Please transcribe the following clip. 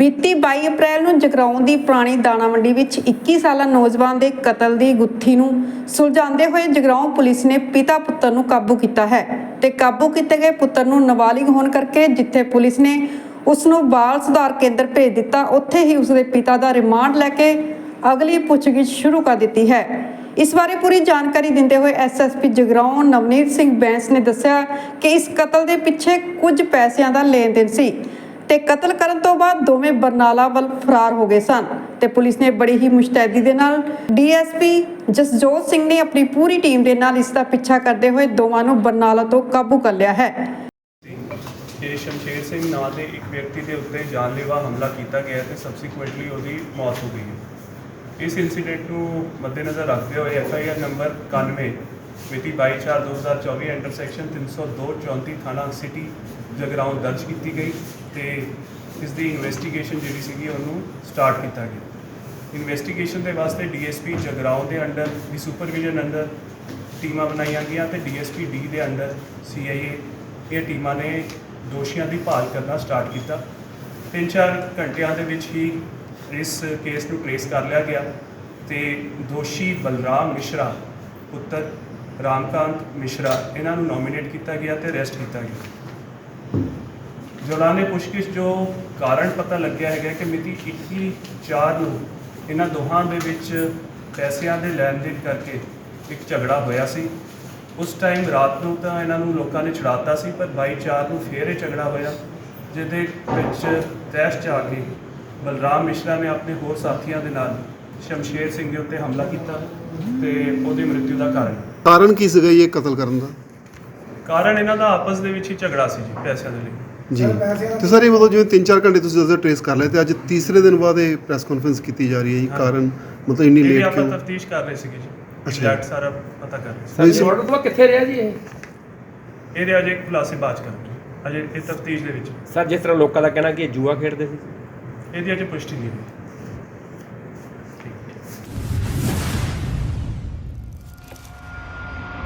ਬੀਤੀ 22 ਅਪ੍ਰੈਲ ਨੂੰ ਜਗਰਾਉਂ ਦੀ ਪੁਰਾਣੀ ਦਾਣਾ ਮੰਡੀ ਵਿੱਚ 21 ਸਾਲਾ ਨੌਜਵਾਨ ਦੇ ਕਤਲ ਦੀ ਗੁੱਥੀ ਨੂੰ ਸੁਲਝਾਉਂਦੇ ਹੋਏ ਜਗਰਾਉਂ ਪੁਲਿਸ ਨੇ ਪਿਤਾ ਪੁੱਤਰ ਨੂੰ ਕਾਬੂ ਕੀਤਾ ਹੈ ਤੇ ਕਾਬੂ ਕੀਤੇ ਗਏ ਪੁੱਤਰ ਨੂੰ ਨਾਬਾਲਿਗ ਹੋਣ ਕਰਕੇ ਜਿੱਥੇ ਪੁਲਿਸ ਨੇ ਉਸ ਨੂੰ ਬਾਲ ਸੁਧਾਰ ਕੇਂਦਰ ਭੇਜ ਦਿੱਤਾ, ਉੱਥੇ ਹੀ ਉਸ ਦੇ ਪਿਤਾ ਦਾ ਰਿਮਾਂਡ ਲੈ ਕੇ ਅਗਲੀ ਪੁੱਛਗਿੱਛ ਸ਼ੁਰੂ ਕਰ ਦਿੱਤੀ ਹੈ। ਇਸ ਬਾਰੇ ਪੂਰੀ ਜਾਣਕਾਰੀ ਦਿੰਦੇ ਹੋਏ ਐਸਐਸਪੀ ਜਗਰਾਉਂ ਨਵਨੀਤ ਸਿੰਘ ਬੈਂਸ ਨੇ ਦੱਸਿਆ ਕਿ ਇਸ ਕਤਲ ਦੇ ਪਿੱਛੇ ਕੁਝ ਪੈਸਿਆਂ ਦਾ ਲੈਣ ਦੇਣ ਸੀ। ਤੇ ਕਤਲ ਕਰਨ ਤੋਂ ਬਾਅਦ ਦੋਵੇਂ ਬਰਨਾਲਾ ਵੱਲ ਫਰਾਰ ਹੋ ਗਏ ਸਨ ਤੇ ਪੁਲਿਸ ਨੇ ਬੜੀ ਹੀ ਮੁਸ਼ਤੈਦੀ ਦੇ ਨਾਲ ਡੀਐਸਪੀ ਜਸਜੋਤ ਸਿੰਘ ਨੇ ਆਪਣੀ ਪੂਰੀ ਟੀਮ ਦੇ ਨਾਲ ਇਸ ਦਾ ਪਿੱਛਾ ਕਰਦੇ ਹੋਏ ਦੋਵਾਂ ਨੂੰ ਬਰਨਾਲਾ ਤੋਂ ਕਾਬੂ ਕਰ ਲਿਆ ਹੈ। ਇਹ ਸ਼ਮਸ਼ੇਰ ਸਿੰਘ ਨਾਂ ਦੇ ਇੱਕ ਵਿਅਕਤੀ ਦੇ ਉੱਤੇ ਜਾਨਲੇਵਾ ਹਮਲਾ ਕੀਤਾ ਗਿਆ ਤੇ ਸਬਸੀਕੁਐਂਟਲੀ ਉਹਦੀ ਮੌਤ ਹੋ ਗਈ ਹੈ। ਇਸ ਇਨਸੀਡੈਂਟ ਨੂੰ ਮੱਦੇਨਜ਼ਰ ਰੱਖਦੇ ਹੋਏ ਐਫ ਆਈ ਆਰ ਨੰਬਰ 91 ਮਿਤੀ 22/4/2024 ਇੰਟਰਸੈਕਸ਼ਨ 302 34 ਥਾਣਾ ਸਿਟੀ ਜਗਰਾਉਂ ਦਰਜ ਕੀਤੀ ਗਈ। ਤੇ ਇਸ ਦੀ ਇਨਵੈਸਟੀਗੇਸ਼ਨ ਜਿਹੜੀ ਸੀਗੀ ਉਹਨੂੰ ਸਟਾਰਟ ਕੀਤਾ ਗਿਆ। ਇਨਵੈਸਟੀਗੇਸ਼ਨ ਦੇ ਵਾਸਤੇ ਡੀਐਸਪੀ ਜਗਰਾਉਂ ਦੇ ਅੰਡਰ, ਦੀ ਸੁਪਰਵਿਜ਼ਨ ਅੰਡਰ ਟੀਮਾਂ ਬਣਾਈਆਂ ਗਈਆਂ ਤੇ ਡੀਐਸਪੀ ਡੀ ਦੇ ਅੰਡਰ ਸੀਆਈਏ ਇਹ ਟੀਮਾਂ ਨੇ ਦੋਸ਼ੀਆਂ ਦੀ ਭਾਲ ਕਰਨਾ ਸਟਾਰਟ ਕੀਤਾ। ਤਿੰਨ ਚਾਰ ਘੰਟਿਆਂ ਦੇ ਵਿੱਚ ਹੀ ਇਸ ਕੇਸ ਨੂੰ ਟ੍ਰੇਸ ਕਰ ਲਿਆ ਗਿਆ ਤੇ ਦੋਸ਼ੀ ਬਲਰਾਮ ਮਿਸ਼ਰਾ, ਪੁੱਤਰ ਰਾਮਕਾਂਤ ਮਿਸ਼ਰਾ, ਇਹਨਾਂ ਨੂੰ ਨੋਮੀਨੇਟ ਕੀਤਾ ਗਿਆ ਤੇ ਅਰੈਸਟ ਕੀਤਾ ਗਿਆ। ਦੌਰਾਨੇ ਪੁੱਛਗਿੱਛ ਜੋ ਕਾਰਨ ਪਤਾ ਲੱਗਿਆ ਹੈਗਾ ਕਿ ਮਿਤੀ 21 4 ਨੂੰ ਇਹਨਾਂ ਦੋਹਾਂ ਦੇ ਵਿੱਚ ਪੈਸਿਆਂ ਦੇ ਲੈਣ ਦੇਣ ਕਰਕੇ ਇੱਕ ਝਗੜਾ ਹੋਇਆ ਸੀ। ਉਸ ਟਾਈਮ ਰਾਤ ਨੂੰ ਤਾਂ ਇਹਨਾਂ ਨੂੰ ਲੋਕਾਂ ਨੇ ਛੁਡਾਤਾ ਸੀ ਪਰ 22 4 ਨੂੰ ਫੇਰ ਇਹ ਝਗੜਾ ਹੋਇਆ ਜਿਹਦੇ ਵਿੱਚ ਤੈਸ਼ ਚ ਆ ਕੇ ਬਲਰਾਮ ਮਿਸ਼ਰਾ ਨੇ ਆਪਣੇ ਹੋਰ ਸਾਥੀਆਂ ਦੇ ਨਾਲ ਸ਼ਮਸ਼ੇਰ ਸਿੰਘ ਦੇ ਉੱਤੇ ਹਮਲਾ ਕੀਤਾ ਤੇ ਉਹਦੀ ਮ੍ਰਿਤਿੂ ਦਾ ਕਾਰਨ। ਕਾਰਨ ਕੀ ਸੀਗਾ ਇਹ ਕਤਲ ਕਰਨ ਦਾ? ਕਾਰਨ ਇਹਨਾਂ ਦਾ ਆਪਸ ਦੇ ਵਿੱਚ ਹੀ ਝਗੜਾ ਸੀ ਜੀ ਪੈਸਿਆਂ ਦੇ ਲਈ। ਜੀ। ਤੇ ਸਰ ਇਹ ਮਤਲਬ ਜਿਵੇਂ 3-4 ਘੰਟੇ ਤੁਸੀਂ ਦੱਸਿਆ ਟ੍ਰੇਸ ਕਰ ਲਿਆ ਤੇ ਅੱਜ ਤੀਸਰੇ ਦਿਨ ਬਾਅਦ ਇਹ ਪ੍ਰੈਸ ਕਾਨਫਰੰਸ ਕੀਤੀ ਜਾ ਰਹੀ ਹੈ ਜੀ। ਕਾਰਨ ਮਤਲਬ ਇੰਨੀ ਲੇਟ ਆਪਾਂ ਕਿਉਂ? ਤਫਤੀਸ਼ ਕਰ ਰਹੇ ਸੀਗੇ ਜੀ। ਅੱਛਾ। ਐਗਜ਼ੈਕਟ ਸਾਰਾ ਪਤਾ ਕਰ ਰਹੇ ਸਰ। ਮਾਡਲ ਤੋਂ ਕਿੱਥੇ ਰਿਹਾ ਜੀ ਇਹ? ਸੀ ਇਹਦੇ ਅਜੇ ਖੁਲਾਸੇ ਬਾਅਦ ਚ ਕਰਾਂਗੇ। ਅਜੇ ਇਹ ਤਫਤੀਸ਼ ਦੇ ਵਿੱਚ। ਸਰ ਜਿਸ ਤਰ੍ਹਾਂ ਲੋਕਾਂ ਦਾ ਕਹਿਣਾ ਕਿ ਇਹ ਜੂਆ ਖੇਡਦੇ ਸੀ। ਇਹਦੀ ਅਜੇ ਪੁਸ਼ਟੀ ਨਹੀਂ ਹੋਈ।